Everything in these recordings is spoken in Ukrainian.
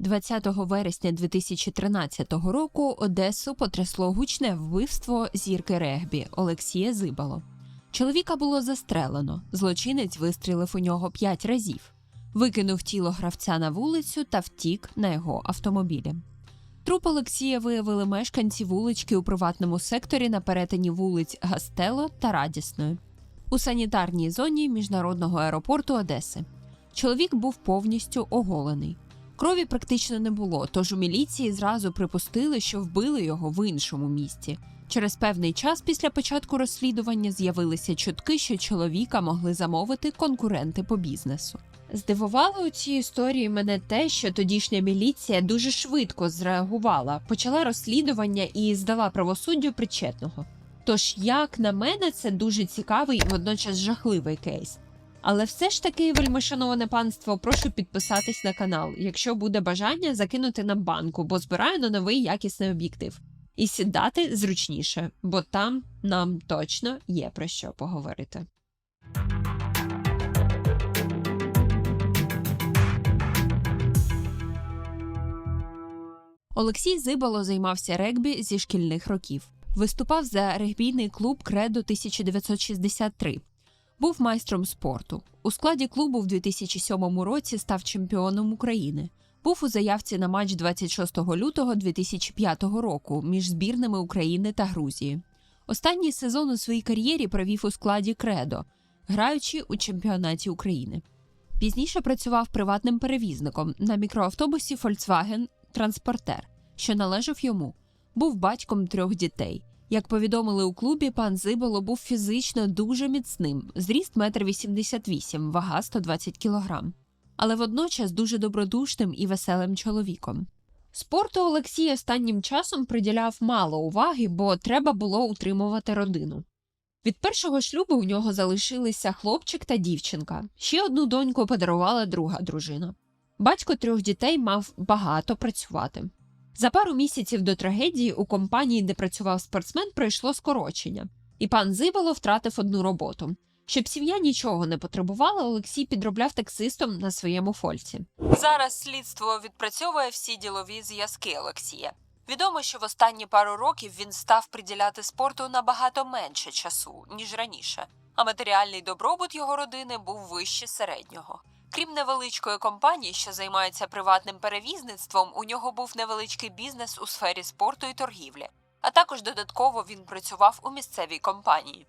20 вересня 2013 року Одесу потрясло гучне вбивство зірки регбі Олексія Зибало. Чоловіка було застрелено. Злочинець вистрілив у нього п'ять разів, викинув тіло гравця на вулицю та втік на його автомобілі. Труп Олексія виявили мешканці вулички у приватному секторі на перетині вулиць Гастело та Радісної у санітарній зоні міжнародного аеропорту Одеси. Чоловік був повністю оголений. Крові практично не було, тож у міліції зразу припустили, що вбили його в іншому місті. Через певний час після початку розслідування з'явилися чутки, що чоловіка могли замовити конкуренти по бізнесу. Здивувало у цій історії мене те, що тодішня міліція дуже швидко зреагувала, почала розслідування і здала правосуддю причетного. Тож, як на мене, це дуже цікавий і водночас жахливий кейс. Але все ж таки, вельмишановане панство, прошу підписатись на канал, якщо буде бажання закинути на банку, бо збираю на новий якісний об'єктив. І сідати зручніше, бо там нам точно є про що поговорити. Олексій Зибало займався регбі зі шкільних років. Виступав за регбійний клуб Кредо 1963. Був майстром спорту. У складі клубу в 2007 році став чемпіоном України. Був у заявці на матч 26 лютого 2005 року між збірними України та Грузії. Останній сезон у своїй кар'єрі провів у складі Кредо, граючи у чемпіонаті України. Пізніше працював приватним перевізником на мікроавтобусі Volkswagen Транспортер, що належав йому. Був батьком трьох дітей. Як повідомили у клубі, пан Зиболо був фізично дуже міцним, зріст 1,88 м, вага 120 кг, але водночас дуже добродушним і веселим чоловіком. Спорту Олексій останнім часом приділяв мало уваги, бо треба було утримувати родину. Від першого шлюбу у нього залишилися хлопчик та дівчинка. Ще одну доньку подарувала друга дружина. Батько трьох дітей мав багато працювати. За пару місяців до трагедії у компанії, де працював спортсмен, пройшло скорочення, і пан Зибало втратив одну роботу. Щоб сім'я нічого не потребувала, Олексій підробляв таксистом на своєму фольці. Зараз слідство відпрацьовує всі ділові зв'язки Олексія. Відомо, що в останні пару років він став приділяти спорту набагато менше часу, ніж раніше, а матеріальний добробут його родини був вище середнього. Крім невеличкої компанії, що займається приватним перевізництвом, у нього був невеличкий бізнес у сфері спорту і торгівлі, а також додатково він працював у місцевій компанії.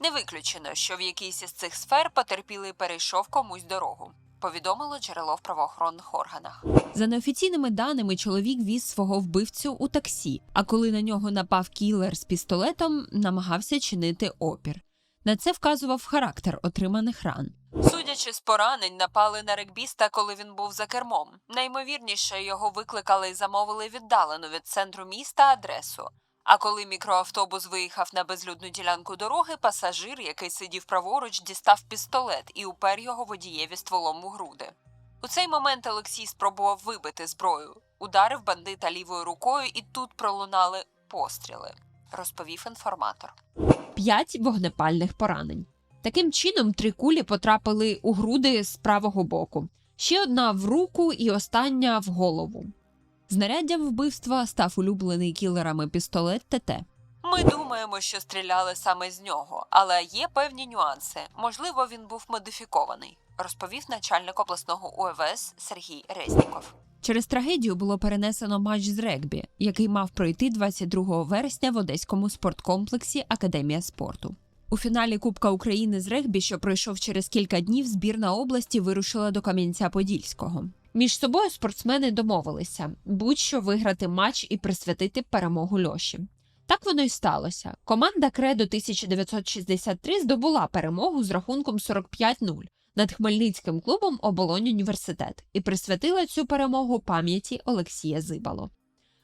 Не виключено, що в якійсь із цих сфер потерпілий перейшов комусь дорогу. Повідомило джерело в правоохоронних органах. За неофіційними даними, чоловік віз свого вбивцю у таксі, а коли на нього напав кілер з пістолетом, намагався чинити опір. На це вказував характер отриманих ран. Судячи з поранень, напали на регбіста, коли він був за кермом. Найімовірніше, його викликали і замовили віддалену від центру міста адресу. А коли мікроавтобус виїхав на безлюдну ділянку дороги, пасажир, який сидів праворуч, дістав пістолет і упер його водієві стволом у груди. У цей момент Олексій спробував вибити зброю, ударив бандита лівою рукою, і тут пролунали постріли, розповів інформатор. П'ять вогнепальних поранень. Таким чином, три кулі потрапили у груди з правого боку, ще одна в руку і остання в голову. Знаряддям вбивства став улюблений кілерами пістолет ТТ. Ми думаємо, що стріляли саме з нього, але є певні нюанси. Можливо, він був модифікований, розповів начальник обласного УВС Сергій Резніков. Через трагедію було перенесено матч з регбі, який мав пройти 22 вересня в одеському спорткомплексі Академія спорту. У фіналі Кубка України з регбі, що пройшов через кілька днів, збірна області вирушила до Кам'янця-Подільського. Між собою спортсмени домовилися будь-що виграти матч і присвятити перемогу Льоші. Так воно й сталося. Команда Кредо 1963 здобула перемогу з рахунком 45-0 над хмельницьким клубом Оболонь Університет і присвятила цю перемогу пам'яті Олексія Зибало.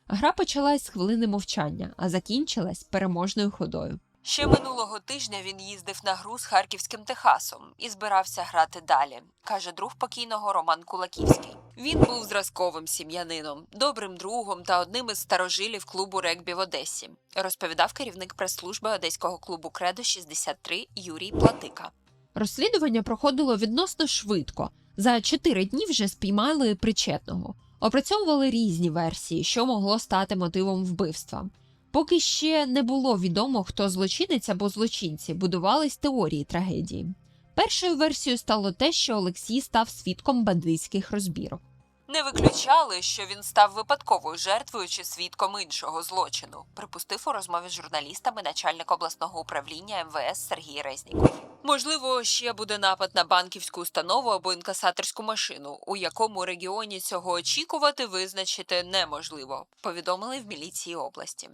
Гра почалась з хвилини мовчання, а закінчилась переможною ходою. Ще минулого тижня він їздив на гру з харківським Техасом і збирався грати далі, каже друг покійного Роман Кулаківський. Він був зразковим сім'янином, добрим другом та одним із старожилів клубу регбі в Одесі, розповідав керівник прес-служби одеського клубу Кредо 63 Юрій Платика. Розслідування проходило відносно швидко. За чотири дні вже спіймали причетного. Опрацьовували різні версії, що могло стати мотивом вбивства. Поки ще не було відомо, хто злочинець або злочинці, будувались теорії трагедії. Першою версією стало те, що Олексій став свідком бандитських розбірок. Не виключали, що він став випадковою жертвою чи свідком іншого злочину, припустив у розмові з журналістами начальник обласного управління МВС Сергій Резніков. Можливо, ще буде напад на банківську установу або інкасаторську машину, у якому регіоні цього очікувати визначити неможливо, повідомили в міліції області.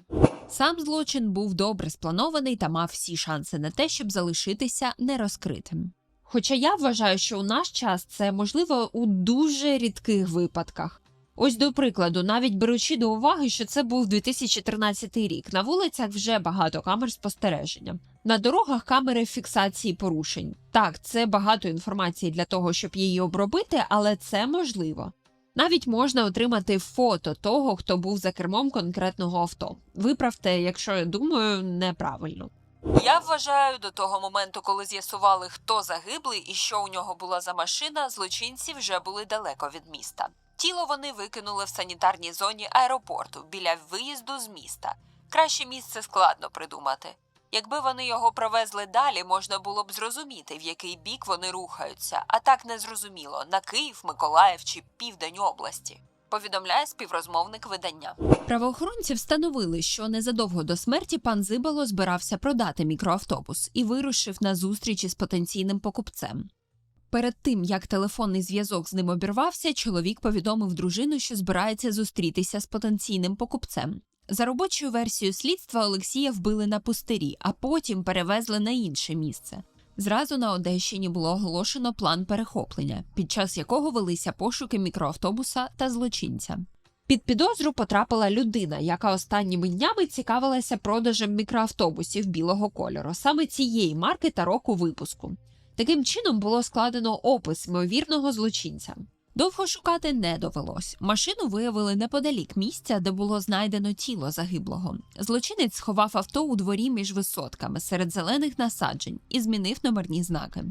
Сам злочин був добре спланований та мав всі шанси на те, щоб залишитися нерозкритим. Хоча я вважаю, що у наш час це можливо у дуже рідких випадках. Ось до прикладу, навіть беручи до уваги, що це був 2013 рік, на вулицях вже багато камер спостереження. На дорогах камери фіксації порушень. Так, це багато інформації для того, щоб її обробити, але це можливо. Навіть можна отримати фото того, хто був за кермом конкретного авто. Виправте, якщо я думаю, неправильно. Я вважаю, до того моменту, коли з'ясували, хто загиблий і що у нього була за машина, злочинці вже були далеко від міста. Тіло вони викинули в санітарній зоні аеропорту біля виїзду з міста. Краще місце складно придумати. Якби вони його провезли далі, можна було б зрозуміти, в який бік вони рухаються, а так не зрозуміло на Київ, Миколаїв чи південь області. Повідомляє співрозмовник видання. Правоохоронці встановили, що незадовго до смерті пан Зибало збирався продати мікроавтобус і вирушив на зустріч із потенційним покупцем. Перед тим як телефонний зв'язок з ним обірвався, чоловік повідомив дружину, що збирається зустрітися з потенційним покупцем. За робочою версією слідства Олексія вбили на пустирі, а потім перевезли на інше місце. Зразу на Одещині було оголошено план перехоплення, під час якого велися пошуки мікроавтобуса та злочинця. Під підозру потрапила людина, яка останніми днями цікавилася продажем мікроавтобусів білого кольору, саме цієї марки та року випуску. Таким чином було складено опис ймовірного злочинця. Довго шукати не довелось. Машину виявили неподалік місця, де було знайдено тіло загиблого. Злочинець сховав авто у дворі між висотками серед зелених насаджень і змінив номерні знаки.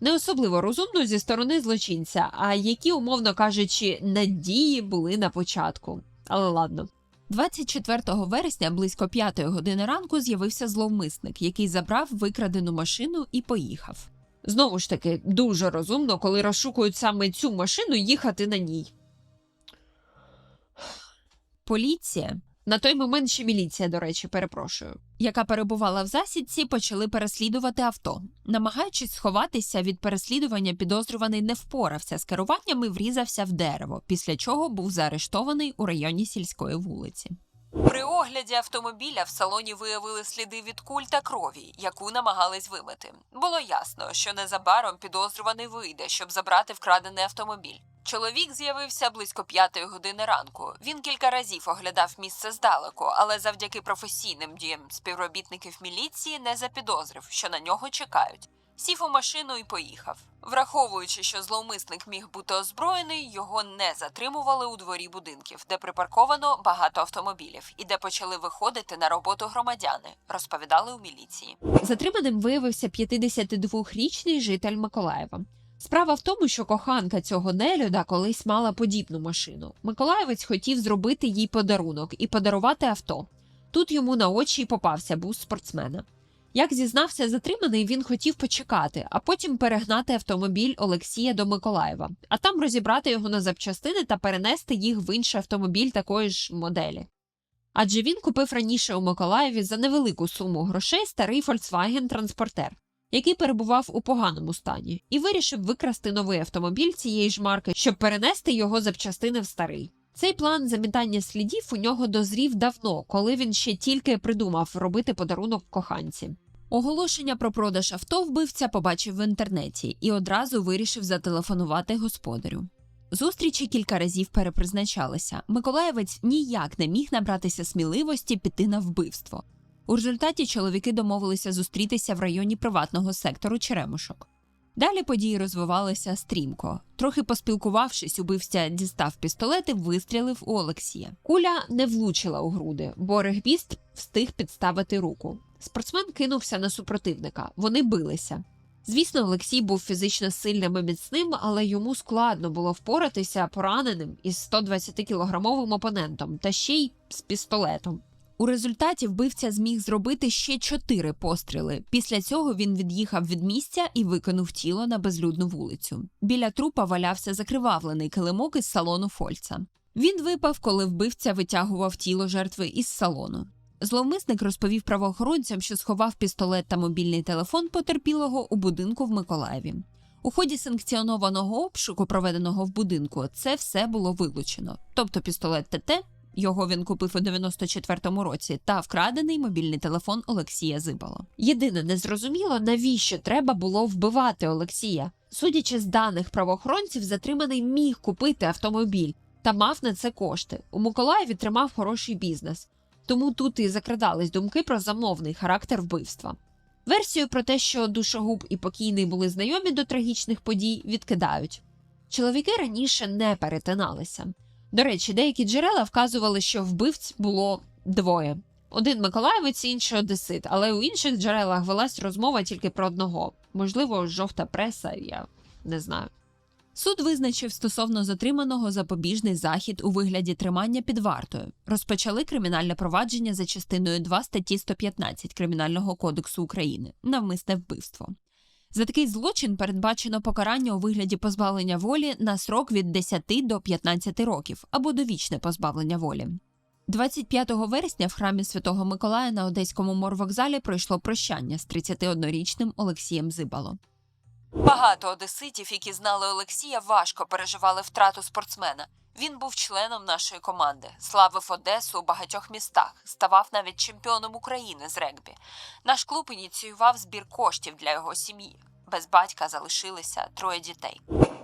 Не особливо розумно зі сторони злочинця, а які, умовно кажучи, надії були на початку. Але ладно. 24 вересня близько 5 години ранку з'явився зловмисник, який забрав викрадену машину і поїхав. Знову ж таки, дуже розумно, коли розшукують саме цю машину, їхати на ній. Поліція. На той момент ще міліція, до речі, перепрошую, яка перебувала в засідці, почали переслідувати авто. Намагаючись сховатися від переслідування, підозрюваний не впорався з керуванням і врізався в дерево, після чого був заарештований у районі сільської вулиці. При огляді автомобіля в салоні виявили сліди від куль та крові, яку намагались вимити. Було ясно, що незабаром підозрюваний вийде, щоб забрати вкрадений автомобіль. Чоловік з'явився близько п'ятої години ранку. Він кілька разів оглядав місце здалеку, але завдяки професійним діям співробітників міліції не запідозрив, що на нього чекають. Сів у машину і поїхав. Враховуючи, що зловмисник міг бути озброєний, його не затримували у дворі будинків, де припарковано багато автомобілів і де почали виходити на роботу громадяни, розповідали у міліції. Затриманим виявився 52-річний житель Миколаєва. Справа в тому, що коханка цього нелюда колись мала подібну машину. Миколаєвець хотів зробити їй подарунок і подарувати авто. Тут йому на очі й попався бус спортсмена. Як зізнався затриманий, він хотів почекати, а потім перегнати автомобіль Олексія до Миколаєва, а там розібрати його на запчастини та перенести їх в інший автомобіль такої ж моделі. Адже він купив раніше у Миколаєві за невелику суму грошей старий Volkswagen транспортер, який перебував у поганому стані, і вирішив викрасти новий автомобіль цієї ж марки, щоб перенести його запчастини в старий. Цей план замітання слідів у нього дозрів давно, коли він ще тільки придумав робити подарунок коханці. Оголошення про продаж авто вбивця побачив в інтернеті і одразу вирішив зателефонувати господарю. Зустрічі кілька разів перепризначалися. Миколаєвець ніяк не міг набратися сміливості піти на вбивство. У результаті чоловіки домовилися зустрітися в районі приватного сектору Черемушок. Далі події розвивалися стрімко. Трохи поспілкувавшись, убивця дістав пістолет і вистрілив у Олексія. Куля не влучила у груди, бо регбіст встиг підставити руку. Спортсмен кинувся на супротивника. Вони билися. Звісно, Олексій був фізично сильним і міцним, але йому складно було впоратися пораненим із 120-кілограмовим опонентом та ще й з пістолетом. У результаті вбивця зміг зробити ще чотири постріли. Після цього він від'їхав від місця і викинув тіло на безлюдну вулицю. Біля трупа валявся закривавлений килимок із салону Фольца. Він випав, коли вбивця витягував тіло жертви із салону. Зловмисник розповів правоохоронцям, що сховав пістолет та мобільний телефон потерпілого у будинку в Миколаєві. У ході санкціонованого обшуку, проведеного в будинку, це все було вилучено. Тобто пістолет ТТ, його він купив у 94-му році, та вкрадений мобільний телефон Олексія Зибало. Єдине незрозуміло, навіщо треба було вбивати Олексія. Судячи з даних правоохоронців, затриманий міг купити автомобіль та мав на це кошти. У Миколаєві тримав хороший бізнес. Тому тут і закрадались думки про замовний характер вбивства. Версію про те, що душогуб і покійний були знайомі до трагічних подій, відкидають. Чоловіки раніше не перетиналися. До речі, деякі джерела вказували, що вбивць було двоє: один миколаївець, інший одесит, але у інших джерелах велась розмова тільки про одного. Можливо, жовта преса, я не знаю. Суд визначив стосовно затриманого запобіжний захід у вигляді тримання під вартою. Розпочали кримінальне провадження за частиною 2 статті 115 Кримінального кодексу України навмисне вбивство. За такий злочин передбачено покарання у вигляді позбавлення волі на срок від 10 до 15 років або довічне позбавлення волі. 25 вересня в храмі Святого Миколая на Одеському морвокзалі пройшло прощання з 31-річним Олексієм Зибало. Багато одеситів, які знали Олексія, важко переживали втрату спортсмена. Він був членом нашої команди, славив Одесу у багатьох містах, ставав навіть чемпіоном України з регбі. Наш клуб ініціював збір коштів для його сім'ї. Без батька залишилися троє дітей.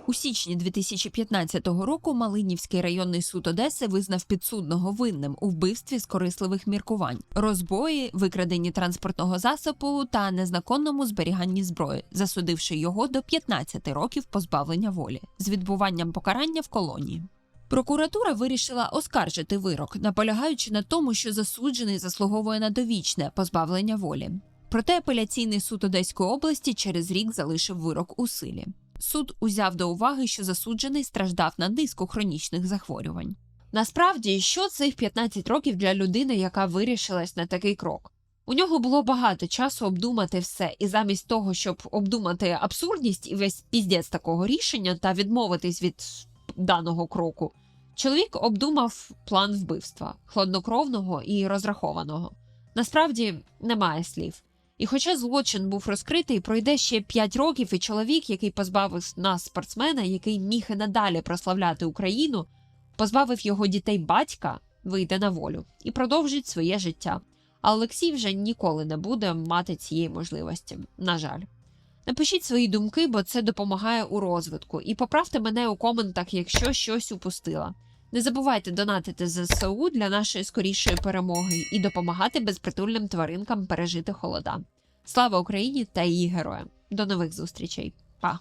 У січні 2015 року Малинівський районний суд Одеси визнав підсудного винним у вбивстві з корисливих міркувань, розбої, викраденні транспортного засобу та незаконному зберіганні зброї, засудивши його до 15 років позбавлення волі з відбуванням покарання в колонії. Прокуратура вирішила оскаржити вирок, наполягаючи на тому, що засуджений заслуговує на довічне позбавлення волі. Проте апеляційний суд Одеської області через рік залишив вирок у силі. Суд узяв до уваги, що засуджений страждав на низку хронічних захворювань. Насправді, що цих 15 років для людини, яка вирішилась на такий крок? У нього було багато часу обдумати все, і замість того, щоб обдумати абсурдність і весь піздець такого рішення та відмовитись від даного кроку, чоловік обдумав план вбивства хладнокровного і розрахованого. Насправді немає слів. І хоча злочин був розкритий, пройде ще 5 років, і чоловік, який позбавив нас спортсмена, який міг і надалі прославляти Україну, позбавив його дітей батька, вийде на волю і продовжить своє життя. А Олексій вже ніколи не буде мати цієї можливості. На жаль. Напишіть свої думки, бо це допомагає у розвитку. І поправте мене у коментах, якщо щось упустила. Не забувайте донатити ЗСУ для нашої скорішої перемоги і допомагати безпритульним тваринкам пережити холода. Слава Україні та її героям! До нових зустрічей! Па!